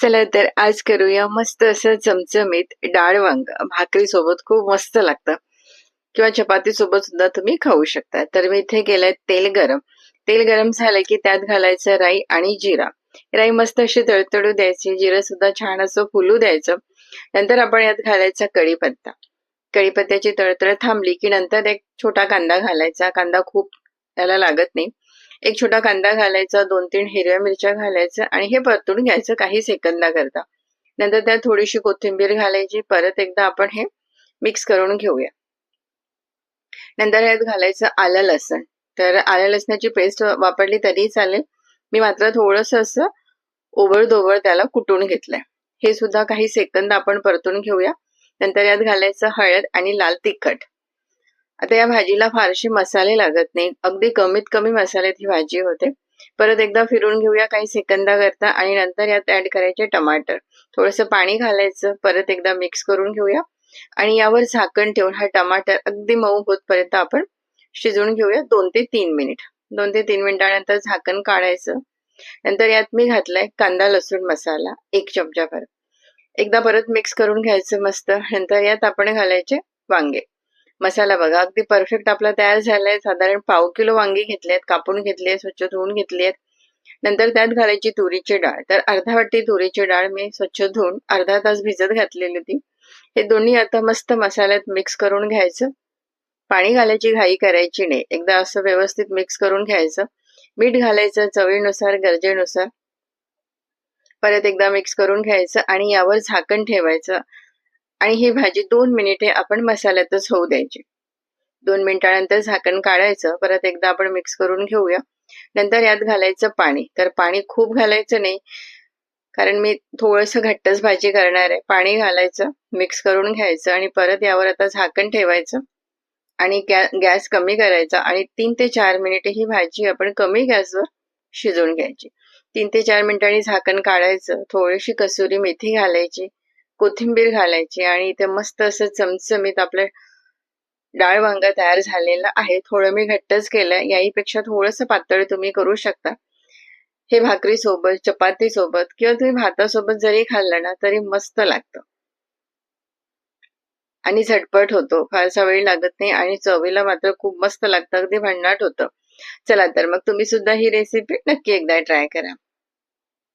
चला तर आज करूया मस्त असं चमचमीत डाळ वांग. भाकरी सोबत खूप मस्त लागतं. किंवा चपाती सोबत सुद्धा तुम्ही खाऊ शकता. तर मी इथे केलंय तेल गरम. तेल गरम झालं की त्यात घालायचं राई आणि जिरा. राई मस्त अशी तळतळू द्यायची. जिरं सुद्धा छान असं फुलू द्यायचं. नंतर आपण यात घालायचा कढीपत्ता. कढीपत्त्याची तळतळ थांबली की नंतर एक छोटा कांदा घालायचा. कांदा खूप त्याला लागत नाही. एक छोटा कांदा घालायचा दोन तीन हिरव्या मिरच्या घालायचं आणि हे परतून घ्यायचं काही सेकंदाकरता. नंतर त्यात थोडीशी कोथिंबीर घालायची परत एकदा आपण हे मिक्स करून घेऊया. नंतर यात घालायचं आलं लसण. तर आलं लसणाची पेस्ट वापरली तरी चालेल. मी मात्र थोडस असं ओबळ त्याला कुटून घेतलंय. हे सुद्धा काही सेकंद आपण परतून घेऊया. नंतर यात घालायचं हळद आणि लाल तिखट. आता या भाजीला फारसे मसाले लागत नाही अगदी कमीत कमी मसाल्यात ही भाजी होते. परत एकदा फिरून घेऊया काही सेकंदा करता आणि नंतर यात ऍड करायचे टमाटर. थोडस पाणी घालायचं. परत एकदा मिक्स करून घेऊया. आणि यावर झाकण ठेवून हा टमाटर अगदी मऊ होतपर्यंत आपण शिजवून घेऊया दोन ते तीन मिनिट दोन ते तीन मिनिटानंतर झाकण काढायचं. नंतर यात मी घातलाय कांदा लसूण मसाला एक चमचा परत एकदा परत मिक्स करून घ्यायचं मस्त. नंतर यात आपण घालायचे वांगे. मसाला बघा. अगदी परफेक्ट आपला तयार झालाय. साधारण पाव किलो वांगी घेतलेत कापून घेतली स्वच्छ धुवून घेतली नंतर त्यात घालायची तुरीची डाळ. तर अर्धा वाटी तुरीची डाळ मी स्वच्छ धुवून अर्धा तास भिजत घातलेली होती. हे दोन्ही आता मस्त मसाल्यात मिक्स करून घ्यायचं. पाणी घालायची घाई करायची नाही. एकदा असं व्यवस्थित मिक्स करून घ्यायचं. मीठ घालायचं चवीनुसार गरजेनुसार. परत एकदा मिक्स करून घ्यायचं आणि यावर झाकण ठेवायचं. आणि ही भाजी दोन मिनिटे आपण मसाल्यातच होऊ द्यायची. दोन मिनिटानंतर झाकण काढायचं परत एकदा आपण मिक्स करून घेऊया. नंतर यात घालायचं पाणी. तर पाणी खूप घालायचं नाही कारण मी थोडस घट्टच भाजी करणार आहे. पाणी घालायचं मिक्स करून घ्यायचं आणि परत यावर आता झाकण ठेवायचं आणि गॅस कमी करायचा आणि तीन ते चार मिनिटे ही भाजी आपण कमी गॅसवर शिजवून घ्यायची. तीन ते चार मिनिटांनी झाकण काढायचं थोडीशी कसुरी मेथी घालायची कोथिंबीर घालायची आणि इथे मस्त असं चमचमीत आपलं डाळ वांग तयार झालेलं आहे. थोडं मी घट्टच केलंय. याहीपेक्षा थोडंसं पातळ तुम्ही करू शकता. हे भाकरी सोबत चपाती सोबत किंवा तुम्ही भातासोबत जरी खाल्लं ना तरी मस्त लागतं. आणि झटपट होतो. फारसा वेळ लागत नाही आणि चवीला मात्र खूप मस्त लागतं. अगदी भन्नाट होतं. चला तर मग तुम्ही सुद्धा ही रेसिपी नक्की एकदा ट्राय करा.